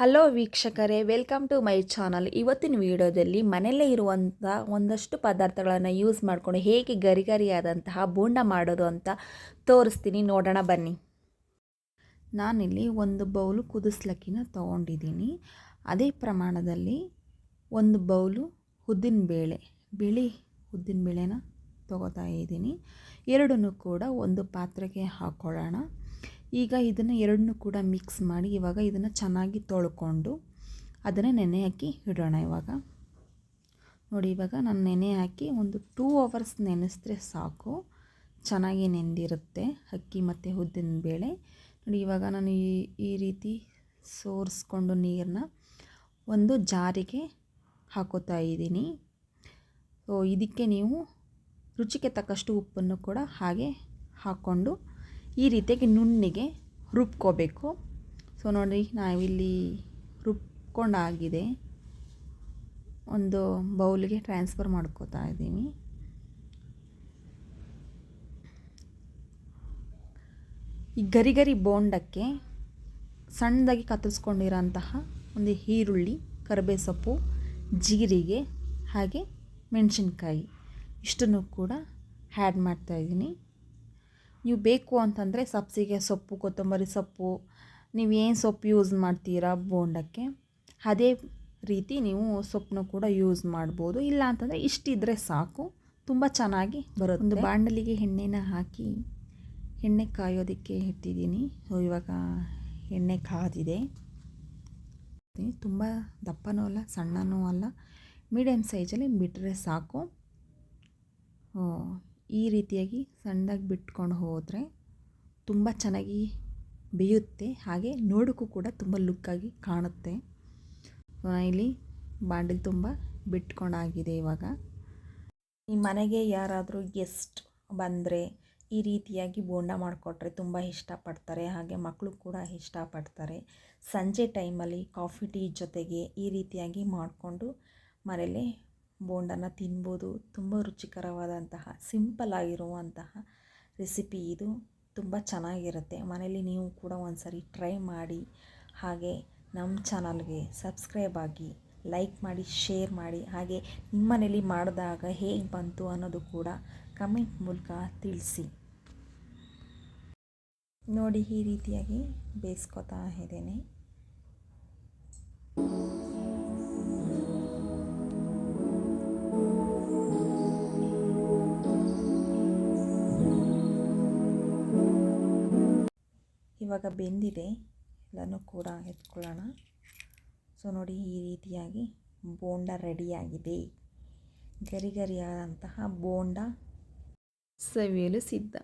Hello ವೀಕ್ಷಕರೇ, welcome to my channel. ಇವತ್ತಿನ ವಿಡಿಯೋದಲ್ಲಿ ಮನೆಯಲ್ಲೇ ಇರುವಂಥ ಒಂದಷ್ಟು ಪದಾರ್ಥಗಳನ್ನು ಯೂಸ್ ಮಾಡಿಕೊಂಡು ಹೇಗೆ ಗರಿ ಗರಿಯಾದಂತಹ ಬೋಂಡ ಮಾಡೋದು ಅಂತ ತೋರಿಸ್ತೀನಿ. ನೋಡೋಣ ಬನ್ನಿ. ನಾನಿಲ್ಲಿ ಒಂದು ಬೌಲು ಕುದಿಸ್ಲಕ್ಕಿನ ತೊಗೊಂಡಿದ್ದೀನಿ. ಅದೇ ಪ್ರಮಾಣದಲ್ಲಿ ಒಂದು ಬೌಲು ಉದ್ದಿನ ಬೇಳೆ ಬಿಳಿ ಉದ್ದಿನಬೇಳೆನ ತೊಗೋತಾ ಇದ್ದೀನಿ. ಎರಡನ್ನೂ ಕೂಡ ಒಂದು ಪಾತ್ರೆಗೆ ಹಾಕ್ಕೊಳ್ಳೋಣ ಈಗ ಇದನ್ನು ಎರಡನ್ನೂ ಕೂಡ ಮಿಕ್ಸ್ ಮಾಡಿ ಇವಾಗ ಇದನ್ನು ಚೆನ್ನಾಗಿ ತೊಳ್ಕೊಂಡು ಅದನ್ನು ನೆನೆ ಹಾಕಿ ಇಡೋಣ ಇವಾಗ. ನೋಡಿ ಇವಾಗ ನಾನು ನೆನೆ ಹಾಕಿ ಒಂದು ಟೂ ಅವರ್ಸ್ ನೆನೆಸಿದ್ರೆ ಸಾಕು. ಚೆನ್ನಾಗಿ ನೆಂದಿರುತ್ತೆ ಅಕ್ಕಿ ಮತ್ತು ಉದ್ದಿನ ಬೇಳೆ. ನೋಡಿ ಇವಾಗ ನಾನು ಈ ಈ ರೀತಿ ಸೋರಿಸ್ಕೊಂಡು ನೀರನ್ನ ಒಂದು ಜಾರಿಗೆ ಹಾಕೋತಾ ಇದ್ದೀನಿ. ಸೊ ಇದಕ್ಕೆ ನೀವು ರುಚಿಗೆ ತಕ್ಕಷ್ಟು ಉಪ್ಪನ್ನು ಕೂಡ ಹಾಗೆ ಹಾಕ್ಕೊಂಡು ಈ ರೀತಿಯಾಗಿ ನುಣ್ಣಿಗೆ ರುಬ್ಕೋಬೇಕು. ಸೊ ನೋಡಿ ನಾವಿಲ್ಲಿ ರುಬ್ಕೊಂಡಾಗಿದೆ. ಒಂದು ಬೌಲ್ಗೆ ಟ್ರಾನ್ಸ್ಫರ್ ಮಾಡ್ಕೋತಾ ಇದ್ದೀನಿ. ಈ ಗರಿ ಗರಿ ಬೋಂಡಕ್ಕೆ ಸಣ್ಣದಾಗಿ ಕತ್ತರಿಸ್ಕೊಂಡಿರೋಂತಹ ಒಂದು ಈರುಳ್ಳಿ ಕರಿಬೇ ಸೊಪ್ಪು ಜೀರಿಗೆ, ಹಾಗೆ ಮೆಣಸಿನ್ಕಾಯಿ ಇಷ್ಟನ್ನು ಕೂಡ ಆ್ಯಡ್ ಮಾಡ್ತಾಯಿದ್ದೀನಿ ನೀವು ಬೇಕು ಅಂತಂದರೆ ಸಬ್ಸಿಗೆ ಸೊಪ್ಪು, ಕೊತ್ತಂಬರಿ ಸೊಪ್ಪು, ನೀವು ಏನು ಸೊಪ್ಪು ಯೂಸ್ ಮಾಡ್ತೀರಾ ಬೋಂಡಕ್ಕೆ, ಅದೇ ರೀತಿ ನೀವು ಸೊಪ್ಪನ್ನು ಕೂಡ ಯೂಸ್ ಮಾಡ್ಬೋದು. ಇಲ್ಲ ಅಂತಂದರೆ ಇಷ್ಟಿದ್ರೆ ಸಾಕು. ತುಂಬ ಚೆನ್ನಾಗಿ ಬರುತ್ತೆ. ಒಂದು ಬಾಣಲಿಗೆ ಎಣ್ಣೆನ ಹಾಕಿ, ಎಣ್ಣೆ ಕಾಯೋದಕ್ಕೆ ಇಟ್ಟಿದ್ದೀನಿ. ಇವಾಗ ಎಣ್ಣೆ ಕಾದಿದೆ. ತುಂಬ ದಪ್ಪನೂ ಅಲ್ಲ, ಸಣ್ಣನೂ ಅಲ್ಲ ಮೀಡಿಯಮ್ ಸೈಜಲ್ಲಿ ಬಿಟ್ಟರೆ ಸಾಕು. ಈ ರೀತಿಯಾಗಿ ಸಣ್ಣದಾಗಿ ಬಿಟ್ಕೊಂಡು ಹೋದರೆ ತುಂಬ ಚೆನ್ನಾಗಿ ಬೇಯುತ್ತೆ. ಹಾಗೆ ನೋಡೋಕ್ಕೂ ಕೂಡ ತುಂಬ ಲುಕ್ಕಾಗಿ ಕಾಣುತ್ತೆ. ಇಲ್ಲಿ ಬಾಂಡಲಿ ತುಂಬ ಬಿಟ್ಕೊಂಡಾಗಿದೆ ಇವಾಗ. ಈ ಮನೆಗೆ ಯಾರಾದರೂ ಗೆಸ್ಟ್ ಬಂದರೆ ಈ ರೀತಿಯಾಗಿ ಬೋಂಡ ಮಾಡಿಕೊಟ್ರೆ ತುಂಬ ಇಷ್ಟಪಡ್ತಾರೆ. ಹಾಗೆ ಮಕ್ಕಳು ಕೂಡ ಇಷ್ಟಪಡ್ತಾರೆ. ಸಂಜೆ ಟೈಮಲ್ಲಿ ಕಾಫಿ, ಟೀ ಜೊತೆಗೆ ಈ ರೀತಿಯಾಗಿ ಮಾಡಿಕೊಂಡು ಮನೇಲಿ ಬೋಂಡನ ತಿನ್ಬೋದು. ತುಂಬ ರುಚಿಕರವಾದಂತಹ, ಸಿಂಪಲ್ ಆಗಿರುವಂತಹ ರೆಸಿಪಿ ಇದು. ತುಂಬ ಚೆನ್ನಾಗಿರುತ್ತೆ. ಮನೇಲಿ ನೀವು ಕೂಡ ಒಂದು ಸರಿ ಟ್ರೈ ಮಾಡಿ. ಹಾಗೆ ನಮ್ಮ ಚಾನಲ್ಗೆ ಸಬ್ಸ್ಕ್ರೈಬ್ ಆಗಿ, ಲೈಕ್ ಮಾಡಿ, ಶೇರ್ ಮಾಡಿ. ಹಾಗೆ ನಿಮ್ಮ ಮನೇಲಿ ಮಾಡಿದಾಗ ಹೇಗೆ ಬಂತು ಅನ್ನೋದು ಕೂಡ ಕಮೆಂಟ್ ಮೂಲಕ ತಿಳಿಸಿ. ನೋಡಿ, ಈ ರೀತಿಯಾಗಿ ಬೇಯಿಸ್ಕೊತಾ ಇದ್ದೇನೆ. ಇವಾಗ ಬೆಂದಿದೆ, ಎಲ್ಲನೂ ಕೂಡ ಎತ್ಕೊಳ್ಳೋಣ. ಸೊ ನೋಡಿ, ಈ ರೀತಿಯಾಗಿ ಬೋಂಡ ರೆಡಿಯಾಗಿದೆ. ಗರಿ ಗರಿಯಾದಂತಹ ಬೋಂಡ ಸವಿಯಲು ಸಿದ್ಧ.